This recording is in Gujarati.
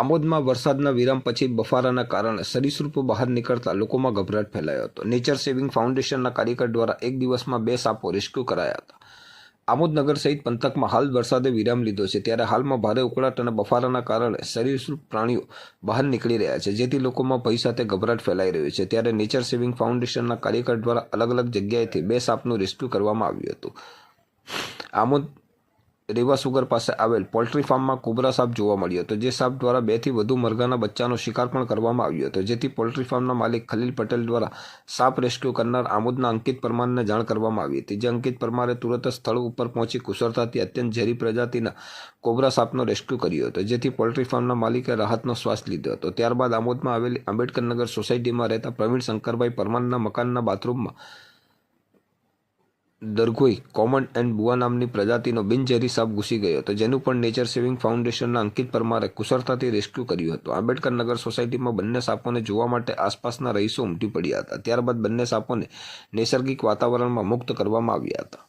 આમોદમાં વરસાદના વિરામ પછી બફારાના કારણે સરીસૃપો બહાર નીકળતા લોકોમાં ગભરાટ ફેલાયો હતો. નેચર સેવિંગ ફાઉન્ડેશનના કાર્યકર દ્વારા એક દિવસમાં બે સાપો રેસ્ક્યુ કરાયા હતા. આમોદ નગર સહિત પંથકમાં હાલ વરસાદે વિરામ લીધો છે. ત્યારે હાલમાં ભારે ઉકળાટ અને બફારાના કારણે સરીસૃપ પ્રાણીઓ બહાર નીકળી રહ્યા છે, જેથી લોકોમાં ભય સાથે ગભરાટ ફેલાઈ રહ્યો છે. ત્યારે નેચર સેવિંગ ફાઉન્ડેશનના કાર્યકર દ્વારા અલગ અલગ જગ્યાએથી બે સાપનું રેસ્ક્યુ કરવામાં આવ્યું હતું. આમોદ રેવા સુગર પાસે આવેલ પોલ્ટ્રી ફાર્મમાં કોબરા સાપ જોવા મળ્યો હતો. જે સાપ દ્વારા બેથી વધુ મરઘાના બચ્ચાનો શિકાર પણ કરવામાં આવ્યો હતો. જેથી પોલ્ટ્રી ફાર્મના માલિક ખલીલ પટેલ દ્વારા સાપ રેસ્ક્યુ કરનાર આમોદના અંકિત પરમારને જાણ કરવામાં આવી હતી. જે અંકિત પરમારે તુરંત સ્થળ ઉપર પહોંચી કુશળતાથી અત્યંત ઝેરી પ્રજાતિના કોબરા સાપનો રેસ્ક્યુ કર્યો હતો, જેથી પોલ્ટ્રી ફાર્મના માલિકે રાહતનો શ્વાસ લીધો હતો. ત્યારબાદ આમોદમાં આવેલી આંબેડકરનગર સોસાયટીમાં રહેતા પ્રવીણ શંકરભાઈ પરમારના મકાનના બાથરૂમમાં દરગોઈ, કોમન એન્ડ બુઆ નામની પ્રજાતિનો બિનઝેરી સાપ ઘૂસી ગયો હતો, જેનું પણ નેચર સેવિંગ ફાઉન્ડેશનના અંકિત પરમારે કુશળતાથી રેસ્ક્યુ કર્યું હતું. આંબેડકર નગર સોસાયટીમાં બંને સાપોને જોવા માટે આસપાસના રહીશો ઉમટી પડ્યા હતા. ત્યારબાદ બંને સાપોને નૈસર્ગિક વાતાવરણમાં મુક્ત કરવામાં આવ્યા હતા.